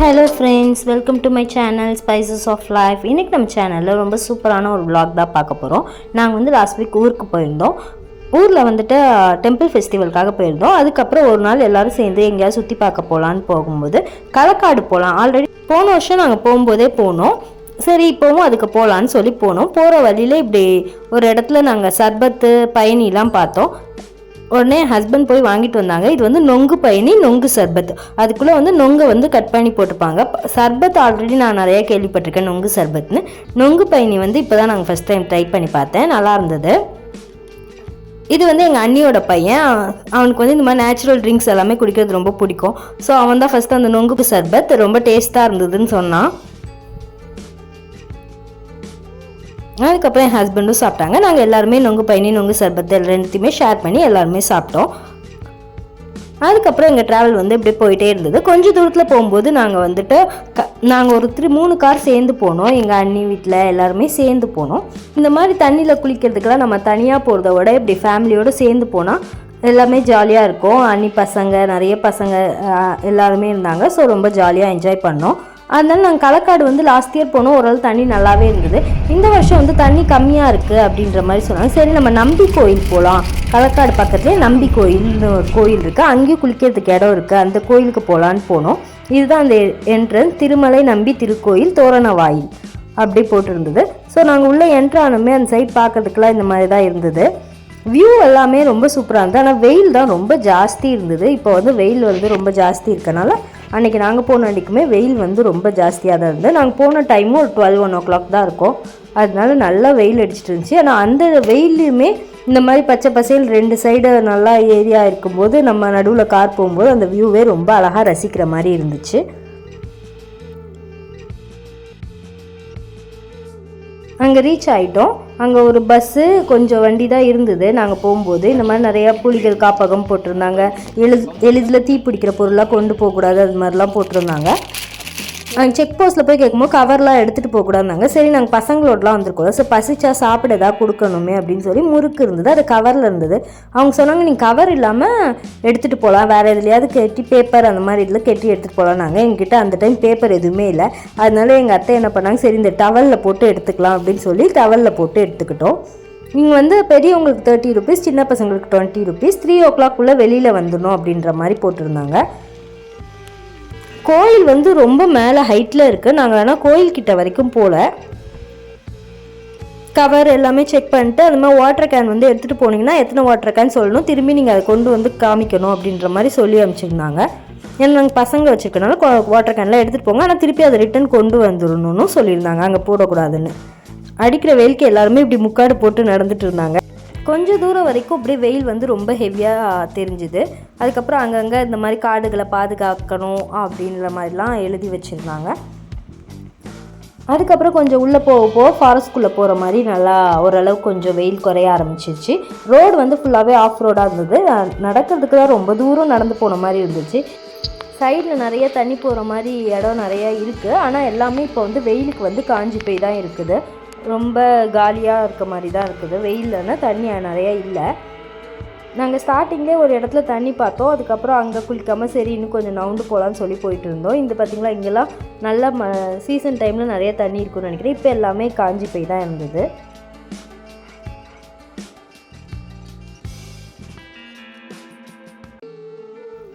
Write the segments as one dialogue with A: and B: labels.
A: Hello friends welcome to my channel spices of life இன்றைக்கி நம்ம சேனலில் ரொம்ப சூப்பரான ஒரு விளாக் தான் பார்க்க போகிறோம் நாங்கள் வந்து லாஸ்ட் வீக் ஊருக்கு போயிருந்தோம். ஊரில் வந்துட்டு டெம்பிள் ஃபெஸ்டிவலுக்காக போயிருந்தோம். அதுக்கப்புறம் ஒரு நாள் எல்லாரும் சேர்ந்து எங்கேயாவது சுற்றி பார்க்க போகலான்னு போகும்போது களக்காடு போகலாம் ஆல்ரெடி போன வருஷம் நாங்கள் போகும்போதே போனோம். சரி இப்போவும் அதுக்கு போகலான்னு சொல்லி போனோம். போகிற வழியில் இப்படி ஒரு இடத்துல நாங்கள் சர்பத்து பயணிலாம் பார்த்தோம். உடனே என் ஹஸ்பண்ட் போய் வாங்கிட்டு வந்தாங்க. இது வந்து நொங்கு பயணி நொங்கு சர்பத். அதுக்குள்ளே வந்து நொங்கை வந்து கட் பண்ணி போட்டுப்பாங்க. சர்பத் ஆல்ரெடி நான் நிறையா கேள்விப்பட்டிருக்கேன் நொங்கு சர்பத்னு நொங்கு பயணி வந்து இப்போ தான் நாங்கள் ஃபஸ்ட் டைம் ட்ரை பண்ணி பார்த்தேன். நல்லா இருந்தது. இது வந்து எங்கள் அண்ணியோட பையன். அவனுக்கு வந்து இந்த மாதிரி நேச்சுரல் ட்ரிங்க்ஸ் எல்லாமே குடிக்கிறது ரொம்ப பிடிக்கும். ஸோ அவன் தான் ஃபஸ்ட்டு அந்த நொங்கு சர்பத். ரொம்ப டேஸ்ட்டாக இருந்ததுன்னு சொன்னான். அதுக்கப்புறம் என் ஹஸ்பண்டும் சாப்பிட்டாங்க. நாங்கள் எல்லாருமே நொங்கு பயணி நொங்கு சர்பத்து ரெண்டுத்தையுமே ஷேர் பண்ணி எல்லாருமே சாப்பிட்டோம். அதுக்கப்புறம் எங்கள் ட்ராவல் வந்து இப்படியே போயிட்டே இருந்தது. கொஞ்சம் தூரத்தில் போகும்போது நாங்கள் வந்துட்டு க நாங்கள் ஒரு த்ரீ மூணு கார் சேர்ந்து போனோம். எங்கள் அண்ணி வீட்டில் எல்லாருமே சேர்ந்து போனோம். இந்த மாதிரி தண்ணியில் குளிக்கிறதுக்கெல்லாம் நம்ம தனியாக போகிறத விட இப்படி ஃபேமிலியோடு சேர்ந்து போனால் எல்லாமே ஜாலியாக இருக்கும். அண்ணி பசங்க நிறைய பசங்க எல்லாருமே இருந்தாங்க. ஸோ ரொம்ப ஜாலியாக என்ஜாய் பண்ணோம். அதனால நாங்கள் களக்காடு வந்து லாஸ்ட் இயர் போனோம். ஓரளவு தண்ணி நல்லாவே இருந்தது. இந்த வருஷம் வந்து தண்ணி கம்மியாக இருக்குது அப்படின்ற மாதிரி சொன்னாங்க. சரி நம்ம நம்பி கோயில் போகலாம் களக்காடு பக்கத்துலேயே நம்பி கோயில்னு ஒரு கோயில் இருக்குது அங்கேயும் குளிக்கிறதுக்கு இடம் இருக்குது அந்த கோயிலுக்கு போகலான்னு போனோம். இதுதான் அந்த என்ட்ரன்ஸ் திருமலை நம்பி திருக்கோயில் தோரண வாயில் அப்படி போட்டிருந்தது. ஸோ நாங்கள் உள்ளே என்ட்ரானுமே அந்த சைட் பார்க்கறதுக்குலாம் இந்த மாதிரி தான் இருந்தது. வியூ எல்லாமே ரொம்ப சூப்பராக இருந்தது. ஆனால் வெயில் தான் ரொம்ப ஜாஸ்தி இருந்தது. இப்போ வந்து வெயில் வந்து ரொம்ப ஜாஸ்தி இருக்கனால அன்றைக்கி நாங்கள் போன அன்றைக்குமே வெயில் வந்து ரொம்ப ஜாஸ்தியாக தான் இருந்தது. நாங்கள் போன டைமும் ஒரு டுவெல் ஒன் ஓ கிளாக் தான் இருக்கும். அதனால நல்லா வெயில் அடிச்சிட்டு இருந்துச்சு. ஆனால் அந்த வெயிலையுமே இந்த மாதிரி பச்சை பசேல் ரெண்டு சைடு நல்லா ஏரியா இருக்கும்போது நம்ம நடுவில் கார் போகும்போது அந்த வியூவே ரொம்ப அழகாக ரசிக்கிற மாதிரி இருந்துச்சு. அங்கே ரீச் ஆகிட்டோம் அங்கே ஒரு பஸ்ஸு கொஞ்சம் வண்டி தான் இருந்தது. நாங்கள் போகும்போது இந்த மாதிரி நிறையா புலிகள் காப்பகம் போட்டிருந்தாங்க. எழு எளிதில் தீ பிடிக்கிற பொருளாக கொண்டு போகக்கூடாது அது மாதிரிலாம் போட்டிருந்தாங்க. செக் போஸ்ட்டில் போய் கேட்கும்போது கவர்லாம் எடுத்துகிட்டு போகக்கூடாதுனாங்க சரி நாங்கள் பசங்களோடலாம் வந்திருக்கோம். ஸோ பசிச்சா சாப்பிட ஏதாவது கொடுக்கணுமே அப்படின்னு சொல்லி முறுக்கு இருந்தது. அது கவரில் இருந்தது. அவங்க சொன்னாங்க நீங்கள் கவர் இல்லாமல் எடுத்துகிட்டு போகலாம் வேறு எதுலையாவது கெட்டி பேப்பர் அந்த மாதிரி இதில் கெட்டி எடுத்துகிட்டு போகலாம் நாங்கள் எங்ககிட்ட அந்த டைம் பேப்பர் எதுவுமே இல்லை. அதனால எங்கள் அத்தை என்ன பண்ணாங்க சரி இந்த டவலில் போட்டு எடுத்துக்கலாம். அப்படின்னு சொல்லி டவலில் போட்டு எடுத்துக்கிட்டோம். நீங்கள் வந்து பெரியவங்களுக்கு தேர்ட்டி ருபீஸ் சின்ன பசங்களுக்கு டுவெண்ட்டி ருபீஸ் த்ரீ ஓ கிளாக்குள்ளே வெளியில் வந்துடணும் அப்படின்ற மாதிரி போட்டிருந்தாங்க. கோயில் வந்து ரொம்ப மேலே ஹைட்டில் இருக்குது நாங்கள் ஆனால் கோயில்கிட்ட வரைக்கும் போகல கவர் எல்லாமே செக் பண்ணிட்டு அது மாதிரி வாட்டர் கேன் வந்து எடுத்துகிட்டு போனீங்கன்னா எத்தனை வாட்டர் கேன் சொல்லணும். திரும்பி நீங்கள் அதை கொண்டு வந்து காமிக்கணும் அப்படின்ற மாதிரி சொல்லி அனுப்பிச்சிருந்தாங்க. ஏன்னா நாங்கள் பசங்க வச்சுருக்கனால வாட்டர் கேன்லாம் எடுத்துகிட்டு போங்க. ஆனால் திருப்பி அதை ரிட்டன் கொண்டு வந்துடணும்னு சொல்லியிருந்தாங்க. அங்கே போடக்கூடாதுன்னு. அடிக்கிற வெயிலுக்கு எல்லாருமே இப்படி முக்காடு போட்டு நடந்துட்டு இருந்தாங்க. கொஞ்ச தூரம் வரைக்கும் அப்படியே வெயில் வந்து ரொம்ப ஹெவியாக தெரிஞ்சுது. அதுக்கப்புறம் அங்கங்கே இந்த மாதிரி காடுகளை பாதுகாக்கணும் அப்படின்ற மாதிரிலாம் எழுதி வச்சுருந்தாங்க. அதுக்கப்புறம் கொஞ்சம் உள்ளே போக போக ஃபாரஸ்ட்குள்ளே போகிற மாதிரி நல்லா ஓரளவு கொஞ்சம் வெயில் குறைய ஆரம்பிச்சிருச்சு. ரோடு வந்து ஃபுல்லாகவே ஆஃப் ரோடாக இருந்தது. நடக்கிறதுக்கு தான் ரொம்ப தூரம் நடந்து போன மாதிரி இருந்துச்சு. சைடில் நிறைய தண்ணி போகிற மாதிரி இடம் நிறையா இருக்குது ஆனால் எல்லாமே இப்போ வந்து வெயிலுக்கு வந்து காஞ்சி போய் தான் இருக்குது. ரொம்ப காலியாக இருக்க மாதிரி தான் இருக்குது வெயில்லன்னா தண்ணி நிறையா இல்லை. நாங்கள் ஸ்டார்டிங்லேயே ஒரு இடத்துல தண்ணி பார்த்தோம். அதுக்கப்புறம் அங்கே குளிக்காமல் சரி இன்னும் கொஞ்சம் நவுண்டு போகலான்னு சொல்லி போயிட்டு இருந்தோம். இந்த பார்த்திங்களா இங்கெல்லாம் நல்லா ம சீசன் டைமில் நிறைய தண்ணி இருக்கும்னு நினைக்கிறேன். இப்போ எல்லாமே காஞ்சி போய் தான் இருந்தது.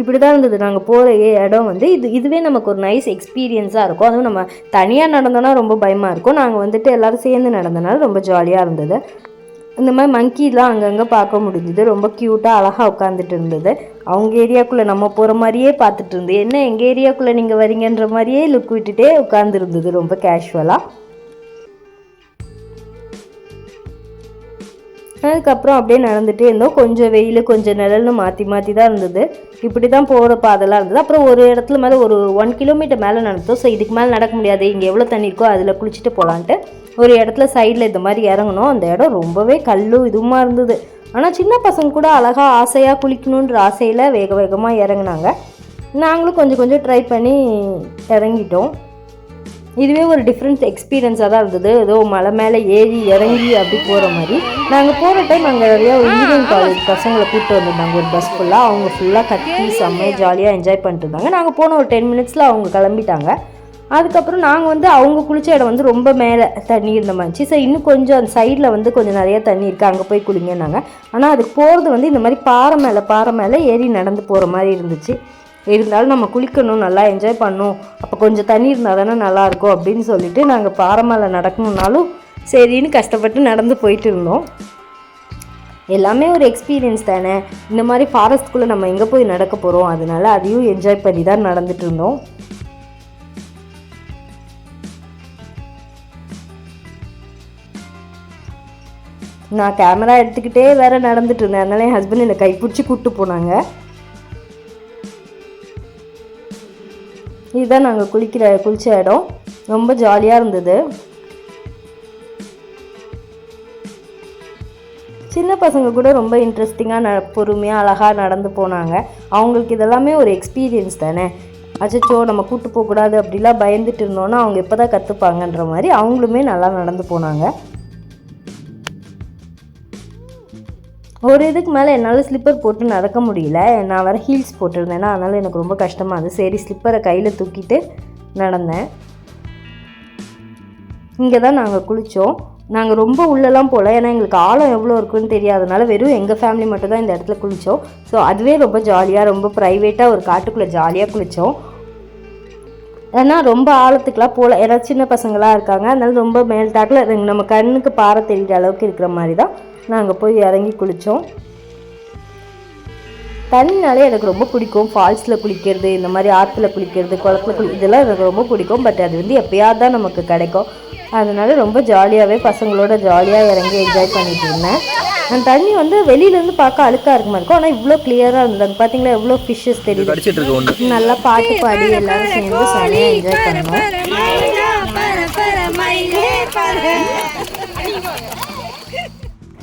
A: இப்படி தான் இருந்தது நாங்கள் போகிற இடம் வந்து இது இதுவே நமக்கு ஒரு நைஸ் எக்ஸ்பீரியன்ஸாக இருக்கும். அதுவும் நம்ம தனியாக நடந்தோன்னா ரொம்ப பயமாக இருக்கும். நாங்கள் வந்துட்டு எல்லோரும் சேர்ந்து நடந்தனால ரொம்ப ஜாலியாக இருந்தது. இந்த மாதிரி மங்கிலாம் அங்கங்கே பார்க்க முடிஞ்சுது. ரொம்ப க்யூட்டாக அழகாக உட்காந்துட்டு இருந்தது. அவங்க ஏரியாக்குள்ளே நம்ம போகிற மாதிரியே பார்த்துட்டு இருந்தது. என்ன எங்கள் ஏரியாக்குள்ளே நீங்கள் வரீங்கன்ற மாதிரியே லுக் விட்டுட்டே உட்காந்துருந்தது ரொம்ப கேஷுவலாக அதுக்கப்புறம் அப்படியே நடந்துகிட்டே இருந்தோம். கொஞ்சம் வெயில் கொஞ்சம் நிழல்னு மாற்றி மாற்றி தான் இருந்தது. இப்படி தான் போகிற பாதெல்லாம் இருந்தது. அப்புறம் ஒரு இடத்துல மேலே ஒரு ஒன் கிலோமீட்டர் மேலே நடந்தோம் ஸோ இதுக்கு மேலே நடக்க முடியாது. இங்கே எவ்வளோ தண்ணி இருக்கோ அதில் குளிச்சுட்டு போகலான்ட்டு ஒரு இடத்துல சைடில் இந்த மாதிரி இறங்கணும் அந்த இடம் ரொம்பவே கல்லும் இதுவுமா இருந்தது. ஆனால் சின்ன பசங்க கூட அழகாக ஆசையாக குளிக்கணுன்ற ஆசையில் வேக வேகமாக இறங்குனாங்க. நாங்களும் கொஞ்சம் கொஞ்சம் ட்ரை பண்ணி இறங்கிட்டோம். இதுவே ஒரு டிஃப்ரெண்ட் எக்ஸ்பீரியன்ஸாக தான் இருந்தது. ஏதோ மலை மேலே ஏறி இறங்கி அப்படி போகிற மாதிரி. நாங்கள் போகிற டைம் அங்கே நிறையா இன்ஜினியரிங் காலேஜ் பசங்களை கூப்பிட்டு வந்திருந்தாங்க. ஒரு பஸ் ஃபுல்லாக அவங்க ஃபுல்லாக கத்தி செம்மையாக ஜாலியாக என்ஜாய் பண்ணிட்டு இருந்தாங்க. நாங்கள் போன ஒரு டென் மினிட்ஸில் அவங்க கிளம்பிட்டாங்க. அதுக்கப்புறம் நாங்கள் வந்து அவங்க குளிச்ச இடம் வந்து ரொம்ப மேலே தண்ணி இருந்த மாதிரி சரி இன்னும் கொஞ்சம் அந்த சைடில் வந்து கொஞ்சம் நிறைய தண்ணி இருக்குது அங்கே போய் குளிங்கன்னாங்க. ஆனால் அதுக்கு போகிறது வந்து இந்த மாதிரி பாறை மேலே பாறை மேலே ஏறி நடந்து போகிற மாதிரி இருந்துச்சு. இருந்தாலும் நம்ம குளிக்கணும் நல்லா என்ஜாய் பண்ணணும். அப்போ கொஞ்சம் தண்ணி இருந்தால் தானே நல்லாயிருக்கும் அப்படின்னு சொல்லிட்டு நாங்கள் பாறை மேலே நடக்கணுன்னாலும் சரின்னு கஷ்டப்பட்டு நடந்து போயிட்டு இருந்தோம். எல்லாமே ஒரு எக்ஸ்பீரியன்ஸ் தானே. இந்த மாதிரி ஃபாரஸ்ட்குள்ளே நம்ம எங்கே போய் நடக்க போகிறோம் அதனால அதையும் என்ஜாய் பண்ணி தான் நடந்துட்டு இருந்தோம். நான் கேமரா எடுத்துக்கிட்டே வேற நடந்துட்டு இருந்தேன். அதனால என் ஹஸ்பண்ட் என்னை கைப்பிடிச்சி கூப்பிட்டு போனாங்க. இதுதான் நாங்கள் குளிக்கிற குளிச்ச இடம். ரொம்ப ஜாலியாக இருந்தது. சின்ன பசங்க கூட ரொம்ப இன்ட்ரெஸ்டிங்காக ந பொறுமையாக அழகாக நடந்து போனாங்க. அவங்களுக்கு இதெல்லாமே ஒரு எக்ஸ்பீரியன்ஸ் தானே. அச்சச்சோ நம்ம கூட்டு போகக்கூடாது அப்படிலாம் பயந்துட்டு இருந்தோன்னா அவங்க எப்போ தான் கற்றுப்பாங்கன்ற மாதிரி அவங்களுமே நல்லா நடந்து போனாங்க. ஒரு இதுக்கு மேலே என்னால் ஸ்லிப்பர் போட்டு நடக்க முடியல. நான் வர ஹீல்ஸ் போட்டிருந்தேன்னா அதனால் எனக்கு ரொம்ப கஷ்டமாக இருந்தது. சரி ஸ்லிப்பரை கையில் தூக்கிட்டு நடந்தேன். இங்கே தான் நாங்கள் குளித்தோம் நாங்கள் ரொம்ப உள்ளெல்லாம் போகல ஏன்னா எங்களுக்கு ஆழம் எவ்வளோ இருக்குன்னு தெரியாதனால வெறும் எங்கள் ஃபேமிலி மட்டும் தான் இந்த இடத்துல குளித்தோம் ஸோ அதுவே ரொம்ப ஜாலியாக ரொம்ப ப்ரைவேட்டாக ஒரு காட்டுக்குள்ளே ஜாலியாக குளித்தோம் ஏன்னா ரொம்ப ஆழத்துக்குலாம் போகல ஏன்னா சின்ன பசங்களாக இருக்காங்க. அதனால ரொம்ப மேல் டாக்கில் நம்ம கண்ணுக்கு பாறை தெரிகிற அளவுக்கு இருக்கிற மாதிரி தான் நாங்கள் போய் இறங்கி குளித்தோம் தண்ணினாலே எனக்கு ரொம்ப பிடிக்கும். ஃபால்ஸில் குளிக்கிறது இந்த மாதிரி ஆற்றுல குளிக்கிறது குளத்துல குளி இதெல்லாம் எனக்கு ரொம்ப பிடிக்கும். பட் அது வந்து எப்பயாவது தான் நமக்கு கிடைக்கும். அதனால ரொம்ப ஜாலியாகவே பசங்களோட ஜாலியாக இறங்கி என்ஜாய் பண்ணிட்டு இருந்தேன். அந்த தண்ணி வந்து வெளியிலேருந்து பார்க்க அழுக்காக இருக்க மாதிரி இருக்கும். ஆனால் இவ்வளோ கிளியராக இருந்தாங்க பார்த்தீங்களா எவ்வளோ ஃபிஷ்ஷஸ் தெரியுது.
B: ஒண்ணு.
A: நல்லா பாட்டு பாடி எல்லாரும் சேர்ந்து செமையாக என்ஜாய் பண்ணோம்.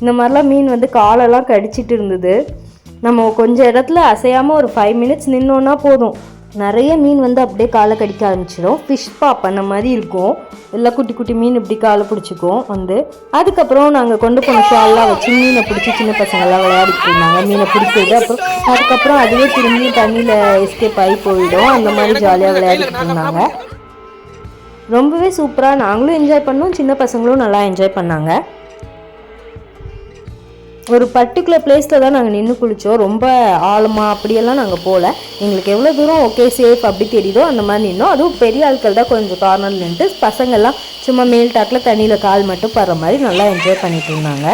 A: இந்த மாதிரிலாம் மீன் வந்து காலெல்லாம் கடிச்சிட்டு இருந்தது. நம்ம கொஞ்சம் இடத்துல அசையாமல் ஒரு ஃபைவ் மினிட்ஸ் நின்னோன்னா போதும். நிறைய மீன் வந்து அப்படியே காலை கடிக்க ஆரம்பிச்சிடும். ஃபிஷ் பாப் அந்த மாதிரி இருக்கும். எல்லாம் குட்டி குட்டி மீன் இப்படி காலை பிடிச்சிக்கும் வந்து. அதுக்கப்புறம் நாங்கள் கொண்டு போன ஷால்லாம் வச்சு மீனை பிடிச்சி சின்ன பசங்கள்லாம் விளையாடிட்டு இருந்தாங்க. மீனை பிடிக்கிறது. அப்புறம் அதுக்கப்புறம் அதுவே திரும்பி தண்ணியில் எஸ்கேப் ஆகி போயிடும். அந்த மாதிரி ஜாலியாக விளையாடிட்டு இருந்தாங்க. ரொம்பவே சூப்பராக நாங்களும் என்ஜாய் பண்ணோம். சின்ன பசங்களும் நல்லா என்ஜாய் பண்ணாங்க. ஒரு பர்டிகுலர் பிளேஸில் தான் நாங்கள் நின்று குளித்தோம் ரொம்ப ஆழமாக அப்படியெல்லாம் நாங்கள் போகல எங்களுக்கு எவ்வளோ தூரம் ஓகே சேஃப் அப்படி தெரியுதோ அந்த மாதிரி நின்னோம். அதுவும் பெரிய ஆட்கள் தான் கொஞ்சம் கார்னர் நின்றுட்டு பசங்கள்லாம் சும்மா மேல் டாக்கில் தண்ணியில் கால் மட்டும் படுற மாதிரி நல்லா என்ஜாய் பண்ணிட்டு இருந்தாங்க.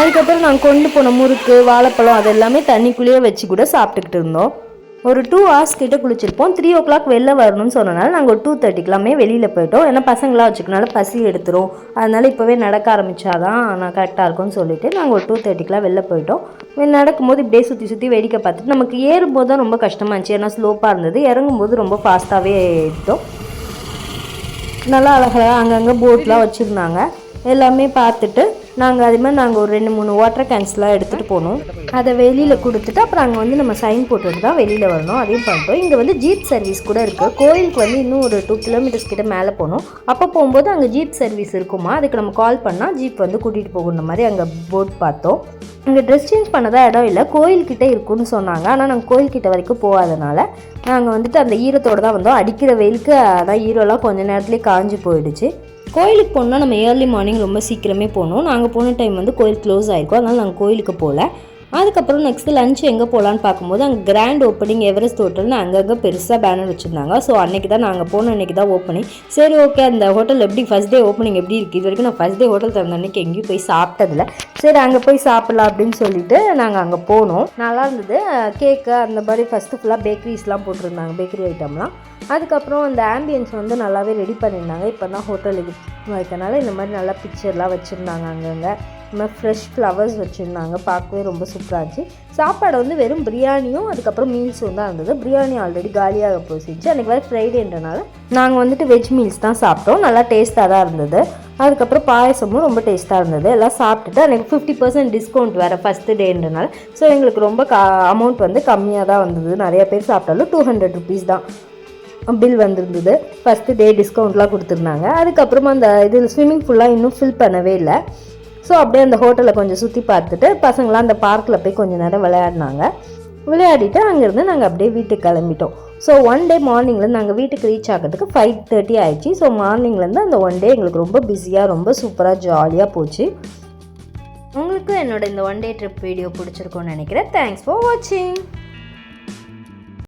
A: அதுக்கப்புறம் நாங்கள் கொண்டு போன முறுக்கு வாழைப்பழம் அது எல்லாமே தண்ணிக்குள்ளேயே வச்சு கூட சாப்பிட்டுக்கிட்டு இருந்தோம். ஒரு டூ ஹவர்ஸ் கிட்ட குளிச்சிருப்போம். த்ரீ ஓ கிளாக் வெளில வரணும்னு சொன்னனால நாங்கள் ஒரு டூ தேர்ட்டிக்கெல்லாமே வெளியில் போயிட்டோம். ஏன்னா பசங்களாம் வச்சுக்கனால பசி எடுத்துரும். அதனால இப்போவே நடக்க ஆரம்பித்தாதான் நான் கரெக்டாக இருக்கும்னு சொல்லிட்டு நாங்கள் ஒரு டூ தேர்ட்டிக்கெலாம் வெளில போயிட்டோம். நடக்கும்போது இப்படியே சுற்றி சுற்றி வேடிக்கை பார்த்துட்டு நமக்கு ஏறும்போது தான் ரொம்ப கஷ்டமாக இருந்துச்சு. ஏன்னா ஸ்லோப்பாக இருந்தது. இறங்கும்போது ரொம்ப ஃபாஸ்ட்டாகவே எடுத்தோம் நல்லா அழகழகாக அங்கங்கே போட்லாம் வச்சுருந்தாங்க. எல்லாமே பார்த்துட்டு நாங்கள் அதே மாதிரி நாங்கள் ஒரு ரெண்டு மூணு வாட்டர் கேன்ஸ்லாம் எடுத்துகிட்டு போனோம். அதை வெளியில் கொடுத்துட்டு அப்புறம் அங்கே வந்து நம்ம சைன் போட்டுட்டு தான் வெளியில் வரணும். அதையும் பண்ணிட்டோம். இங்கே வந்து ஜீப் சர்வீஸ் கூட இருக்குது கோயிலுக்கு வந்து இன்னும் ஒரு டூ கிலோமீட்டர்ஸ் கிட்ட மேலே போகணும் அப்போ போகும்போது அங்கே ஜீப் சர்வீஸ் இருக்குமா? அதுக்கு நம்ம கால் பண்ணால் ஜீப் வந்து கூட்டிகிட்டு போகணும் மாதிரி அங்கே போட் பார்த்தோம். இங்கே ட்ரெஸ் சேஞ்ச் பண்ணதாக இடம் இல்லை. கோயில்கிட்ட இருக்குன்னு சொன்னாங்க. ஆனால் நாங்கள் கோயில்கிட்ட வரைக்கும் போகாதனால நாங்கள் வந்துட்டு அந்த ஈரத்தோடு தான் வந்தோம். அடிக்கிற வெயிலுக்கு அதான் ஈரோலாம் கொஞ்ச நேரத்துலேயே காஞ்சி போயிடுச்சு. கோயிலுக்கு போகணுன்னா நம்ம ஏர்லி மார்னிங் ரொம்ப சீக்கிரமே போகணும். நாங்கள் போன டைம் வந்து கோயில் க்ளோஸ் ஆகிருக்கோம் அதனால் நாங்கள் கோயிலுக்கு போகல. அதுக்கப்புறம் நெக்ஸ்ட் லஞ்ச் எங்கே போகலான்னு பார்க்கும்போது அங்கே கிராண்ட் ஓப்பனிங் எவரெஸ்ட் ஹோட்டல்னு அங்கங்கே பெருசாக பேனர் வச்சுருந்தாங்க. ஸோ அன்றைக்கி தான் நாங்கள் போன அன்றைக்கி தான் ஓப்பனிங் சரி ஓகே அந்த ஹோட்டல் எப்படி ஃபஸ்ட் டே ஓப்பனிங் எப்படி இருக்குது இது வரைக்கும் நான் ஃபஸ்ட் டே ஹோட்டல் திறந்த அன்றைக்கி எங்கேயும் போய் சாப்பிட்டதில்ல. சரி அங்கே போய் சாப்பிட்லாம் அப்படின்னு சொல்லிட்டு நாங்கள் அங்கே போனோம். நல்லா இருந்தது. கேக்கு அந்த மாதிரி ஃபஸ்ட்டு ஃபுல்லாக பேக்கரிஸ்லாம் போட்டிருந்தாங்க பேக்கரி ஐட்டம்லாம் அதுக்கப்புறம் அந்த ஆம்பியன்ஸ் வந்து நல்லாவே ரெடி பண்ணியிருந்தாங்க. இப்போ தான் ஹோட்டலுக்கு வைக்கனால இந்த மாதிரி நல்லா பிக்சர்லாம் வச்சுருந்தாங்க அங்கங்கே. இந்த ஃப்ரெஷ் ஃப்ளவர்ஸ் வச்சுருந்தாங்க. பார்க்கவே ரொம்ப சூப்பராக இருந்துச்சு. சாப்பாடு வந்து வெறும் பிரியாணியும் அதுக்கப்புறம் மீல்ஸும் தான் இருந்தது. பிரியாணி ஆல்ரெடி காலியாக போச்சுச்சு. அன்றைக்கி வேறு ஃப்ரைடேன்றனால நாங்கள் வந்துட்டு வெஜ் மீல்ஸ் தான் சாப்பிட்டோம். நல்லா டேஸ்ட்டாக தான் இருந்தது. அதுக்கப்புறம் பாயசமும் ரொம்ப டேஸ்ட்டாக இருந்தது. எல்லாம் சாப்பிட்டுட்டு அன்றைக்கி ஃபிஃப்டி பர்சன்ட் டிஸ்கவுண்ட் வேறு ஃபஸ்ட்டு டேன்றனால ஸோ எங்களுக்கு ரொம்ப கா அமௌண்ட் வந்து கம்மியாக தான் வந்தது. நிறைய பேர் சாப்பிட்டாலும் டூ ஹண்ட்ரட் ருபீஸ் தான் பில் வந்திருந்தது. ஃபஸ்ட்டு டே டிஸ்கவுண்ட்லாம் கொடுத்துருந்தாங்க. அதுக்கப்புறமா அந்த இது ஸ்விம்மிங் ஃபுல்லாக இன்னும் ஃபில் பண்ணவே இல்லை. ஸோ அப்படியே அந்த ஹோட்டலை கொஞ்சம் சுற்றி பார்த்துட்டு பசங்களாம் அந்த பார்க்கில் போய் கொஞ்சம் நேரம் விளையாடினாங்க. விளையாடிட்டு அங்கேருந்து நாங்கள் அப்படியே வீட்டுக்கு கிளம்பிட்டோம். ஸோ ஒன் டே மார்னிங்கில் நாங்கள் வீட்டுக்கு ரீச் ஆகிறதுக்கு ஃபைவ் தேர்ட்டி ஆயிடுச்சு. ஸோ மார்னிங்லேருந்து அந்த ஒன் டே எங்களுக்கு ரொம்ப பிஸியாக ரொம்ப சூப்பராக ஜாலியாக போச்சு. உங்களுக்கும் என்னோட இந்த ஒன் டே ட்ரிப் வீடியோ பிடிச்சிருக்கோன்னு நினைக்கிறேன். தேங்க்ஸ் ஃபார் வாட்சிங்